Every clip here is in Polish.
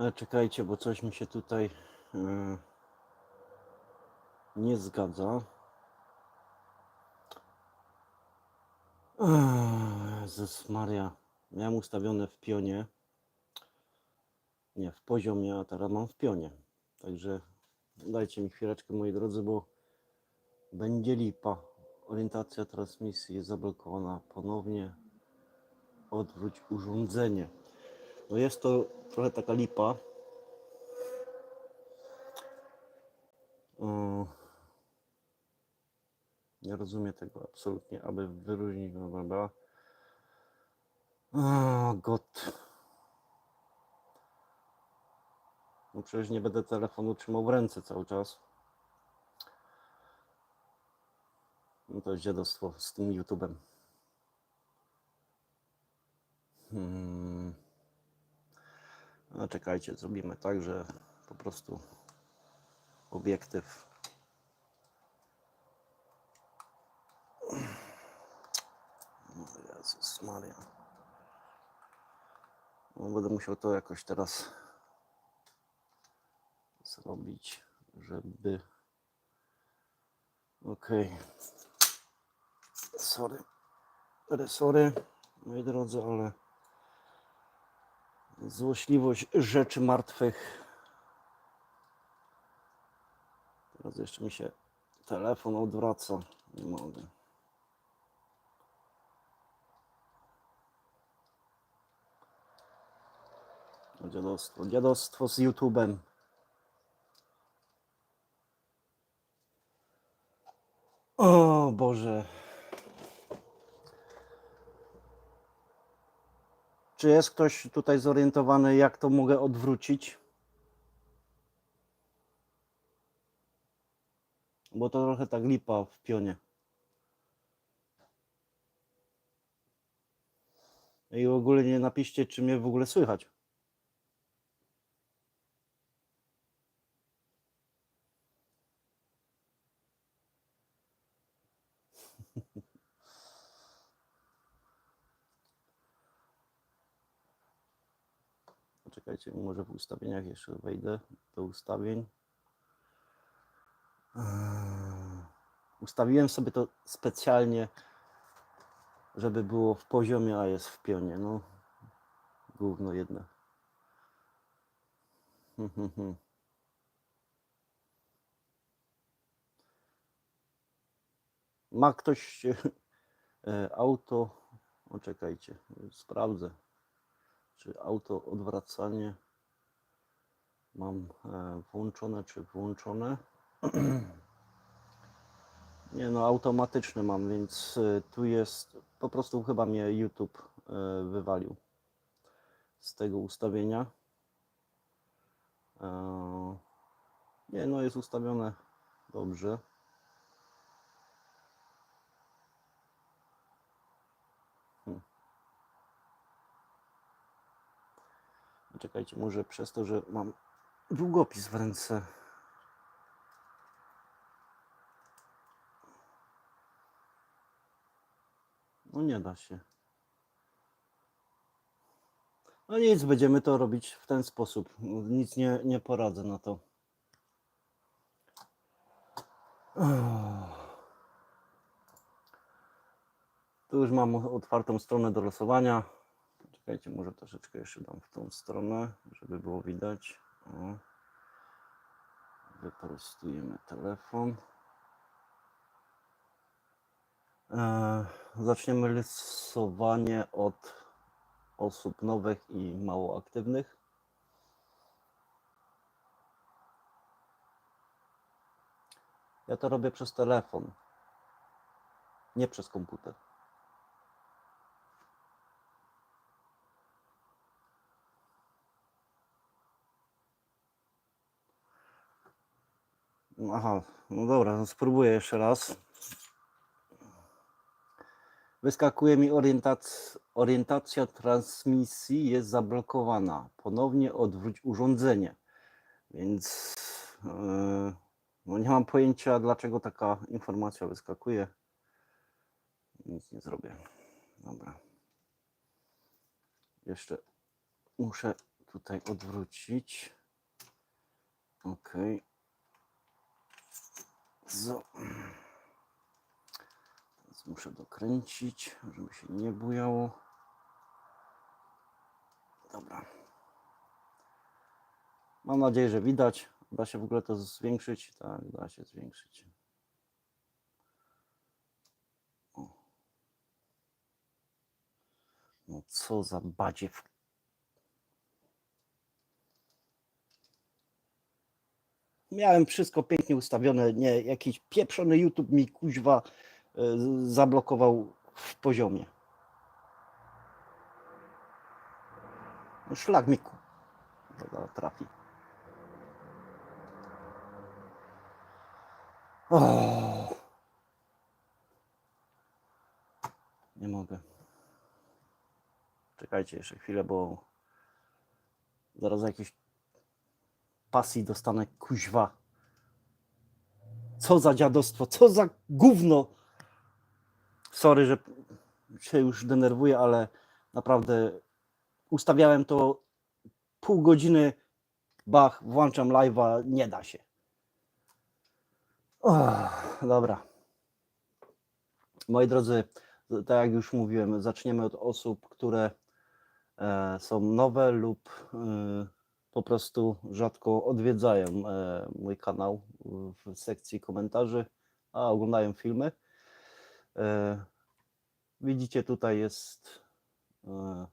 E, czekajcie, bo coś mi się tutaj e, nie zgadza. Jezus Maria. Miałem ustawione w pionie. Nie, w poziomie, a teraz mam w pionie. Także dajcie mi chwileczkę, moi drodzy, bo będzie lipa. Orientacja transmisji jest zablokowana ponownie. Odwróć urządzenie. No jest to trochę taka lipa. Mm. Nie rozumiem tego absolutnie, aby wyróżnić. No dobra. O, God. No przecież nie będę telefonu trzymał w ręce cały czas. No to jest dziadostwo z tym YouTube'em. Hmm. No czekajcie, zrobimy tak, że po prostu obiektyw. O Jezus Maria. No, będę musiał to jakoś teraz zrobić, żeby. Okej. Sorry. Sorry, sorry, moi drodzy, ale złośliwość rzeczy martwych. Teraz jeszcze mi się telefon odwraca. Nie mogę. Dziadostwo, dziadostwo z YouTube'em. O Boże. Czy jest ktoś tutaj zorientowany, jak to mogę odwrócić? Bo to trochę tak lipa w pionie. I w ogóle nie napiszcie, czy mnie w ogóle słychać. Poczekajcie, może w ustawieniach jeszcze wejdę do ustawień. Eee, Ustawiłem sobie to specjalnie, żeby było w poziomie, a jest w pionie. No, gówno jedno. Hmm, hmm, hmm. Ma ktoś e, auto? O, czekajcie, sprawdzę czy auto odwracanie mam e, włączone czy włączone. Nie no, automatyczne mam, więc e, tu jest, po prostu chyba mnie YouTube e, wywalił z tego ustawienia. Nie no, jest ustawione dobrze. Czekajcie, może przez to, że mam długopis w ręce. No nie da się. No nic, będziemy to robić w ten sposób. Nic nie, nie poradzę na to. Tu już mam otwartą stronę do losowania. Czekajcie, może troszeczkę jeszcze dam w tą stronę, żeby było widać. O. Wyprostujemy telefon. E, zaczniemy losowanie od osób nowych i mało aktywnych. Ja to robię przez telefon, nie przez komputer. Aha, no dobra, no spróbuję jeszcze raz. Wyskakuje mi orientac- orientacja transmisji jest zablokowana. Ponownie odwróć urządzenie. Więc yy, no nie mam pojęcia, dlaczego taka informacja wyskakuje. Nic nie zrobię. Dobra. Jeszcze muszę tutaj odwrócić. Ok. So. Teraz muszę dokręcić, żeby się nie bujało. Dobra. Mam nadzieję, że widać. Da się w ogóle to zwiększyć? Tak, da się zwiększyć. O. No co za badziew. Miałem wszystko pięknie ustawione, nie, jakiś pieprzony YouTube mi kuźwa e, zablokował w poziomie. No szlak mi trafi. O! Nie mogę. Czekajcie jeszcze chwilę, bo zaraz jakieś pasji dostanę kuźwa. Co za dziadostwo, co za gówno. Sorry, że się już denerwuję, ale naprawdę ustawiałem to pół godziny. Bach, włączam live'a, nie da się. Och, dobra. Moi drodzy, tak jak już mówiłem, zaczniemy od osób, które e, są nowe lub e, po prostu rzadko odwiedzają e, mój kanał w sekcji komentarzy, a oglądają filmy. E, widzicie, tutaj jest e,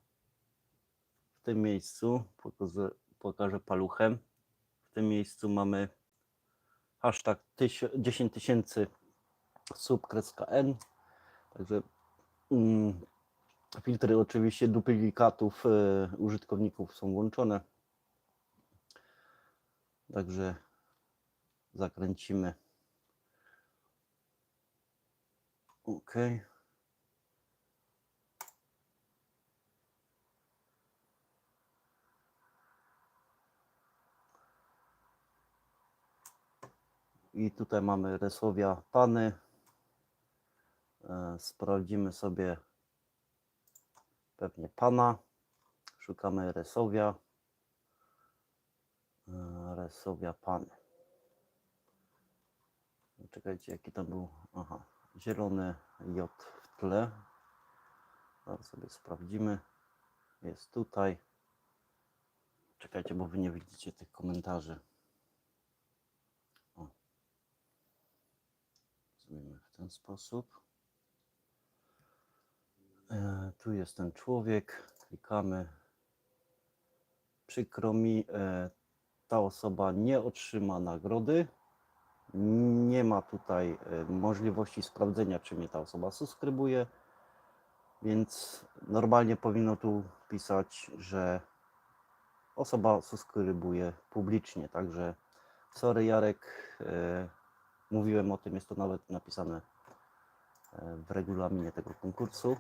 w tym miejscu, pokażę, pokażę paluchem, w tym miejscu mamy hashtag tyś- 10 tysięcy sub n, także mm, filtry oczywiście duplikatów użytkowników są włączone. Także zakręcimy. OK. I tutaj mamy Resowia Pany. E, Sprawdzimy sobie pewnie Pana. Szukamy Resowia. Resowia Pany. Czekajcie, jaki tam był. Aha, zielony J w tle. Zaraz sobie sprawdzimy. Jest tutaj. Czekajcie, bo wy nie widzicie tych komentarzy. O. Zrobimy w ten sposób. E, tu jest ten człowiek. Klikamy. Przykro mi, e, ta osoba nie otrzyma nagrody. Nie ma tutaj e, możliwości sprawdzenia, czy mnie ta osoba subskrybuje. Więc normalnie powinno tu pisać, że osoba subskrybuje publicznie. Także sorry Jarek, e, mówiłem o tym, jest to nawet napisane e, w regulaminie tego konkursu.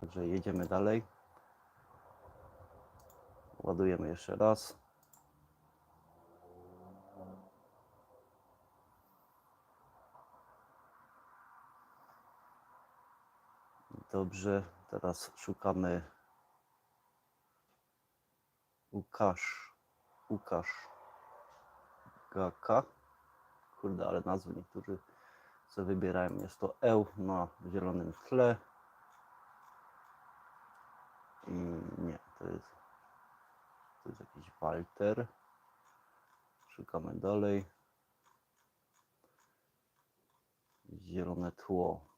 Także jedziemy dalej. Ładujemy jeszcze raz. Dobrze, teraz szukamy Łukasz. Łukasz Gaka. Kurde, ale nazwy niektórzy co wybierają. Jest to Eł na zielonym tle. I nie, to jest to jest jakiś Walter. Szukamy dalej. Zielone tło.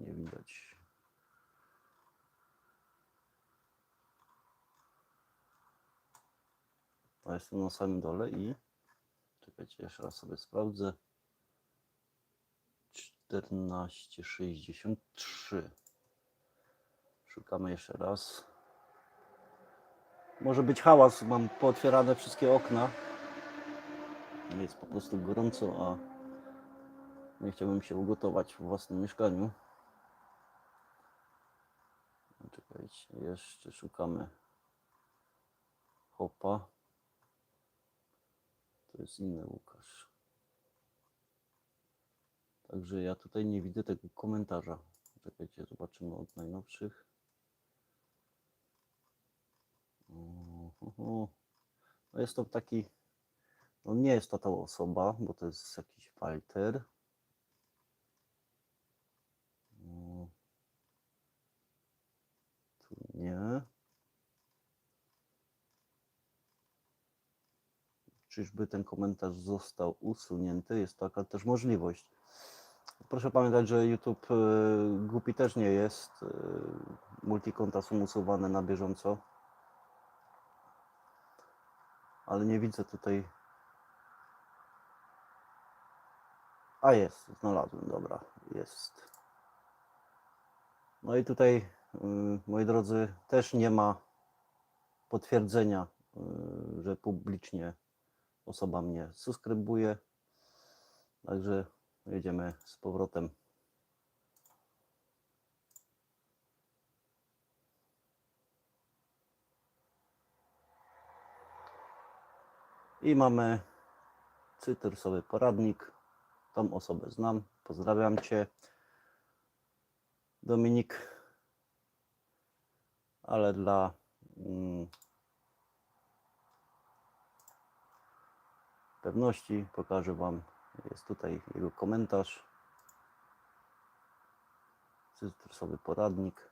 Nie widać. A jestem na samym dole i czekajcie, jeszcze raz sobie sprawdzę. 1463. Szukamy jeszcze raz. Może być hałas, mam pootwierane wszystkie okna. Jest po prostu gorąco, a nie chciałbym się ugotować w własnym mieszkaniu. Czekajcie, jeszcze szukamy hopa. To jest inny Łukasz. Także ja tutaj nie widzę tego komentarza. Czekajcie, zobaczymy od najnowszych. Ohoho. No jest to taki, no nie jest to ta osoba, bo to jest jakiś Walter. O. Tu nie. Czyżby ten komentarz został usunięty? Jest taka też możliwość. Proszę pamiętać, że YouTube e, głupi też nie jest. E, Multikonta są usuwane na bieżąco. Ale nie widzę tutaj. A jest, znalazłem, dobra, jest. No i tutaj, y, moi drodzy, też nie ma potwierdzenia, y, że publicznie osoba mnie subskrybuje. Także jedziemy z powrotem. I mamy cytrusowy poradnik. Tą osobę znam. Pozdrawiam Cię. Dominik. Ale dla mm, pewności pokażę Wam. Jest tutaj jego komentarz. Cytrusowy poradnik.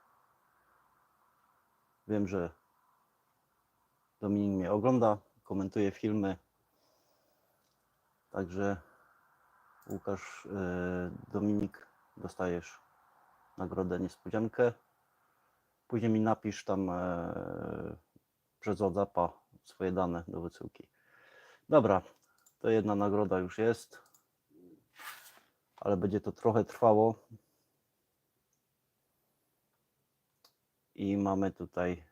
Wiem, że Dominik mnie ogląda, komentuje filmy. Także Łukasz, e, Dominik, dostajesz nagrodę niespodziankę. Później mi napisz tam e, przez WhatsAppa swoje dane do wysyłki. Dobra, to jedna nagroda już jest, ale będzie to trochę trwało. I mamy tutaj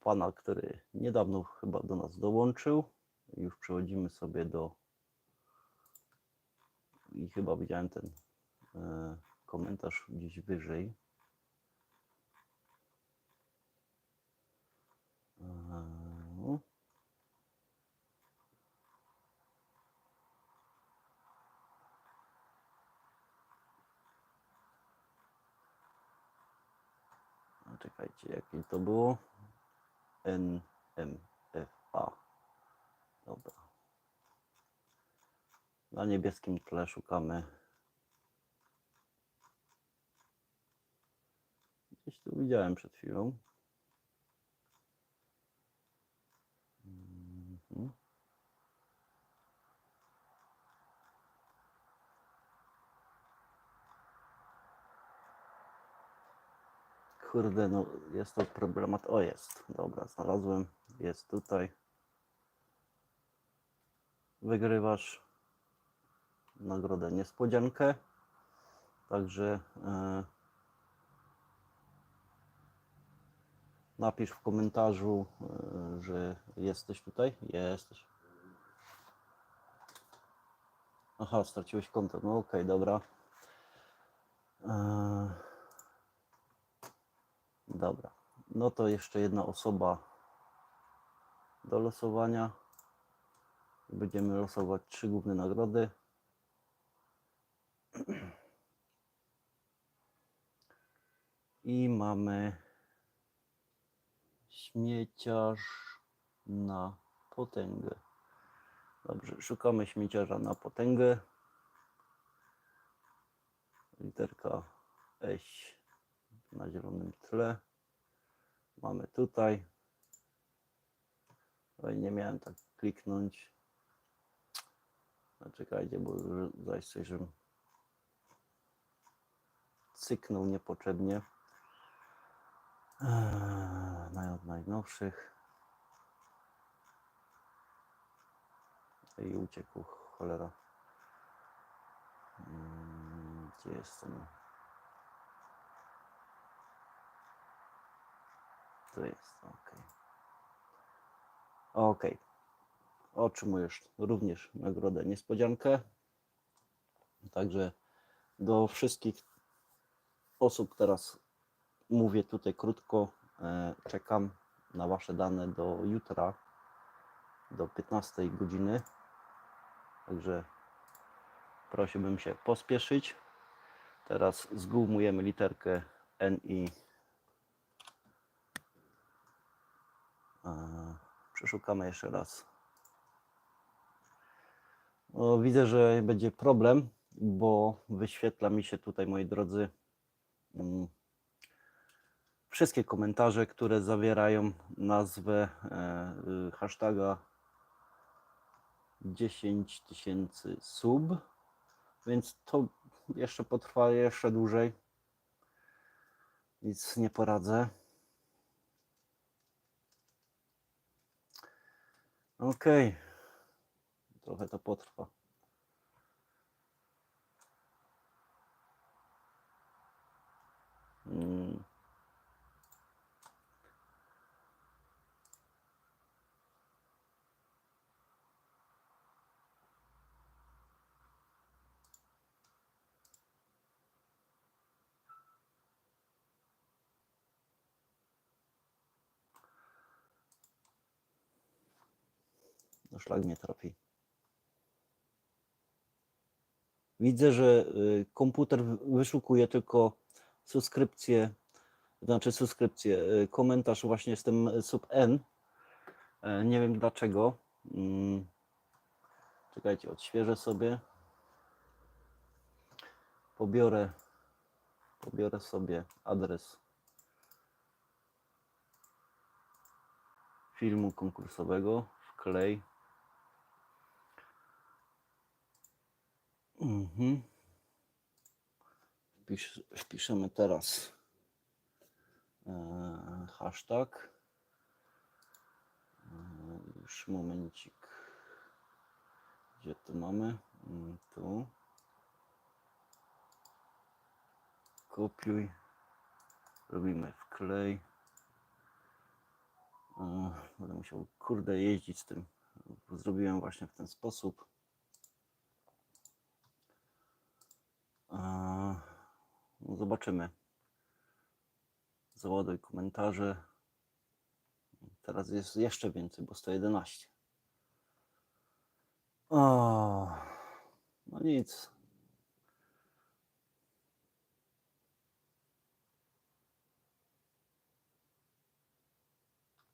pana, który niedawno chyba do nas dołączył. Już przechodzimy sobie do. I chyba widziałem ten e, komentarz gdzieś wyżej. E, Czekajcie, jakie to było? NMFA. Dobra. Na niebieskim tle szukamy. Gdzieś tu widziałem przed chwilą. Mhm. Kurde, no jest to problemat. O, jest. Dobra, znalazłem. Jest tutaj. Wygrywasz nagrodę niespodziankę. Także e, napisz w komentarzu, e, że jesteś tutaj. Jesteś. Aha, straciłeś konto. No okej, dobra. E, Dobra. No to jeszcze jedna osoba do losowania. Będziemy losować trzy główne nagrody. I mamy śmieciarz na potęgę. Dobrze, szukamy śmieciarza na potęgę. Literka S na zielonym tle. Mamy tutaj. Oj, nie miałem tak kliknąć. No, czekajcie, bo zaś coś, żebym cyknął niepotrzebnie. Eee, od najnowszych. I uciekł, cholera. Mm, Gdzie jestem? Tu jest, ok. Ok. Otrzymujesz również nagrodę niespodziankę. Także do wszystkich osób teraz mówię tutaj krótko. E, czekam na Wasze dane do jutra, do 15 godziny. Także prosiłbym się pospieszyć. Teraz zgumujemy literkę N i e, przeszukamy jeszcze raz. Widzę, że będzie problem, bo wyświetla mi się tutaj, moi drodzy, mm, wszystkie komentarze, które zawierają nazwę e, y, hashtaga 10 tysięcy sub, więc to jeszcze potrwa jeszcze dłużej. Nic nie poradzę. Okej. Trochę to potrwa. Mm. No szlak mnie trafi. Widzę, że y, komputer wy- wyszukuje tylko subskrypcję, znaczy subskrypcję, y, komentarz właśnie z tym sub N. E, Nie wiem dlaczego. Mm. Czekajcie, odświeżę sobie. Pobiorę, pobiorę sobie adres filmu konkursowego, wklej. Mhm. Wpisz, wpiszemy teraz e, hashtag. E, już momencik. Gdzie to mamy? Mm, Tu. Kopiuj. Robimy wklej. E, Będę musiał kurde jeździć z tym. Zrobiłem właśnie w ten sposób. A, no zobaczymy. Załaduj komentarze. Teraz jest jeszcze więcej, bo 111. O, no nic.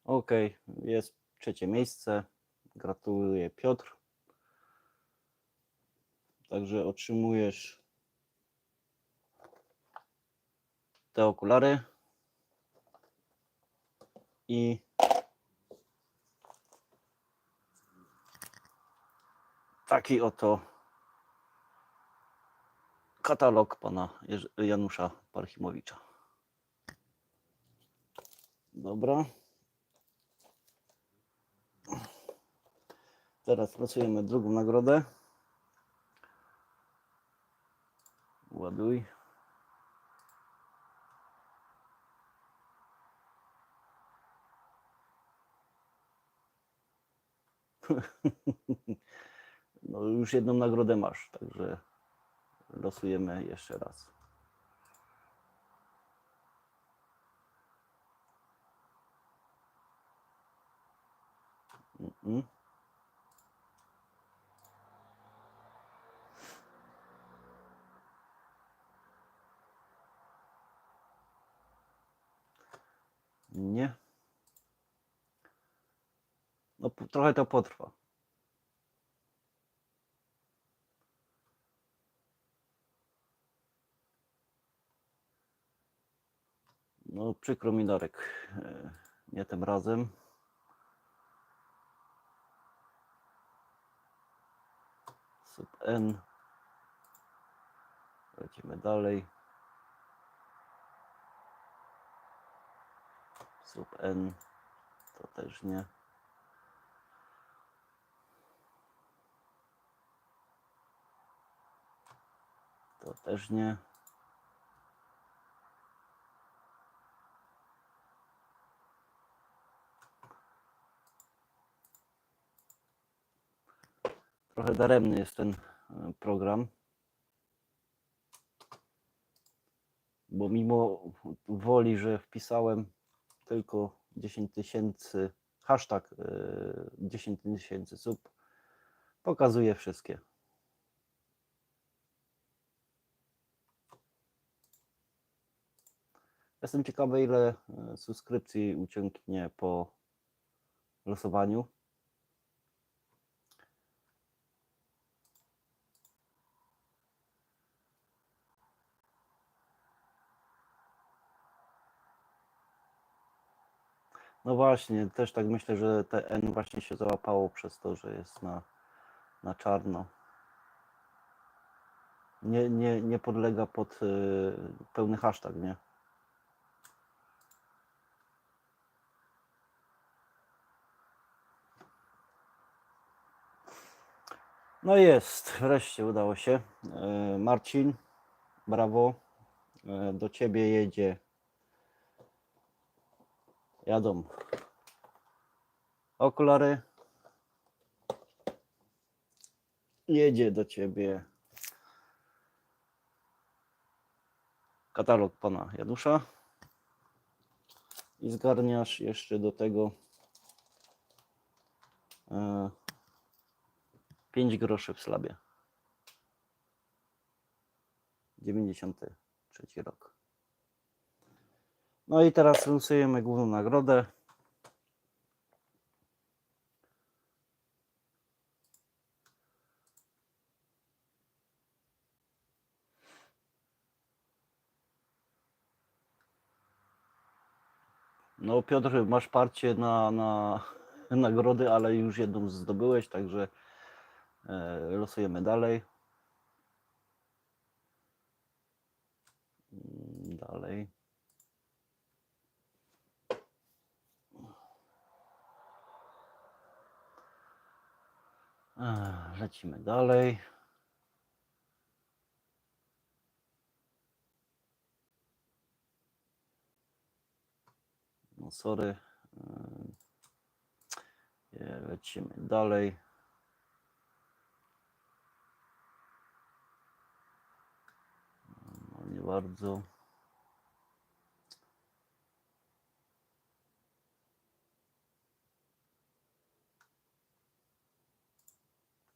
Ok, jest trzecie miejsce. Gratuluję Piotr. Także otrzymujesz te okulary i taki oto katalog pana Janusza Parchimowicza. Dobra. Teraz pracujemy drugą nagrodę. Ładuj. No już jedną nagrodę masz, także losujemy jeszcze raz. Mhm. Nie. No trochę to potrwa. No przykro mi Darek, e, nie tym razem. Sub N. Lecimy dalej. Sub N. To też nie. To też nie. Trochę daremny jest ten e, program. Bo mimo woli, że wpisałem tylko 10 tysięcy, hashtag e, 10 tysięcy sub, pokazuje wszystkie. Jestem ciekawy, ile e, subskrypcji uciągnie po losowaniu. No właśnie, też tak myślę, że te N właśnie się załapało przez to, że jest na, na czarno. Nie, nie, nie podlega pod y, pełny hashtag, nie? No jest, wreszcie udało się. E, Marcin, brawo. E, Do ciebie jedzie. Jadą. Okulary. Jedzie do ciebie. Katalog pana Janusza. I zgarniasz jeszcze do tego e, 5 groszy w slabie. 93 rok. No i teraz losujemy główną nagrodę. No Piotr, masz parcie na, na nagrody, ale już jedną zdobyłeś, także losujemy dalej. Mm, Dalej. Ech, Lecimy dalej. No sorry. Nie, Lecimy dalej. Nie bardzo.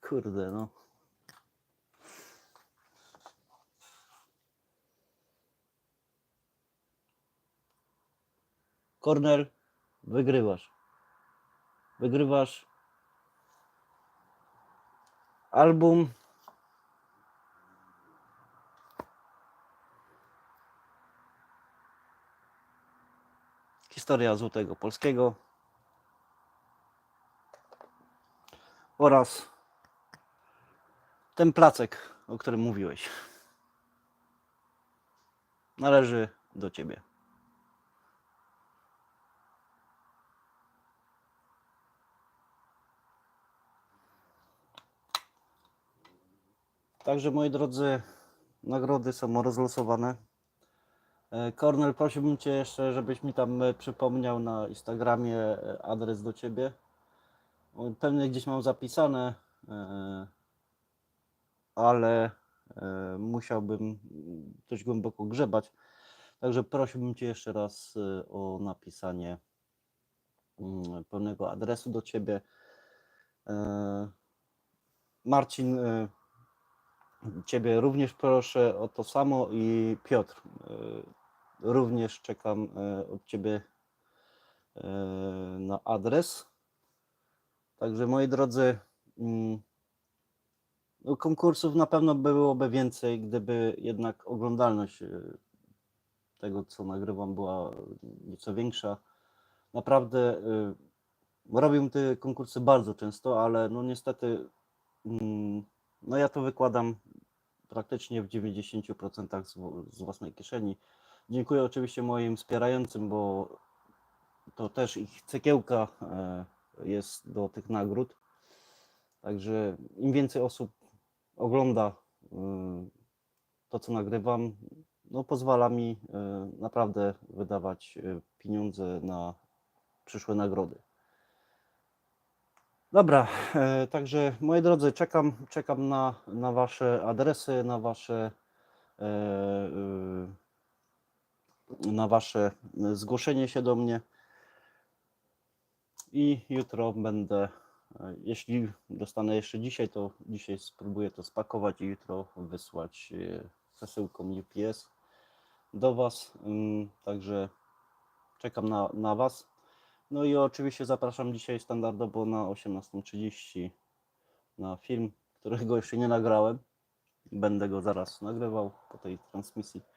Kurde, no. Kornel, wygrywasz. Wygrywasz album. Historia Złotego Polskiego oraz ten placek, o którym mówiłeś. Należy do ciebie. Także moi drodzy, nagrody są rozlosowane. E, Kornel, prosiłbym Cię jeszcze, żebyś mi tam e, przypomniał na Instagramie e, adres do Ciebie. Pewnie gdzieś mam zapisane, ale musiałbym dość głęboko grzebać. Także prosiłbym Cię jeszcze raz o napisanie mm, pełnego adresu do Ciebie. Marcin, Ciebie również proszę o to samo i Piotr, również czekam e, od Ciebie e, na adres. Także moi drodzy, mm, no, konkursów na pewno byłoby więcej, gdyby jednak oglądalność e, tego, co nagrywam, była nieco większa. Naprawdę robię te konkursy bardzo często, ale no niestety mm, no ja to wykładam praktycznie w 90% z, w- z własnej kieszeni. Dziękuję oczywiście moim wspierającym, bo to też ich cegiełka e, jest do tych nagród. Także im więcej osób ogląda y, to, co nagrywam, no pozwala mi y, naprawdę wydawać pieniądze na przyszłe nagrody. Dobra, e, także moi drodzy, czekam, czekam na, na Wasze adresy, na Wasze e, na Wasze zgłoszenie się do mnie. I jutro będę, e, jeśli dostanę jeszcze dzisiaj, to dzisiaj spróbuję to spakować i jutro wysłać e, przesyłką UPS. do Was. ym, Także czekam na, na Was. No i oczywiście zapraszam dzisiaj standardowo na 18.30 na film, którego jeszcze nie nagrałem. Będę go zaraz nagrywał po tej transmisji.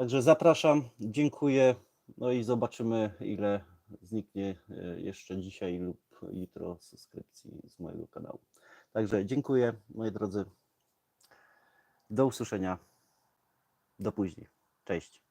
Także zapraszam, dziękuję. No i zobaczymy, ile zniknie e, jeszcze dzisiaj lub jutro subskrypcji z mojego kanału. Także dziękuję, moi drodzy. Do usłyszenia. Do później. Cześć.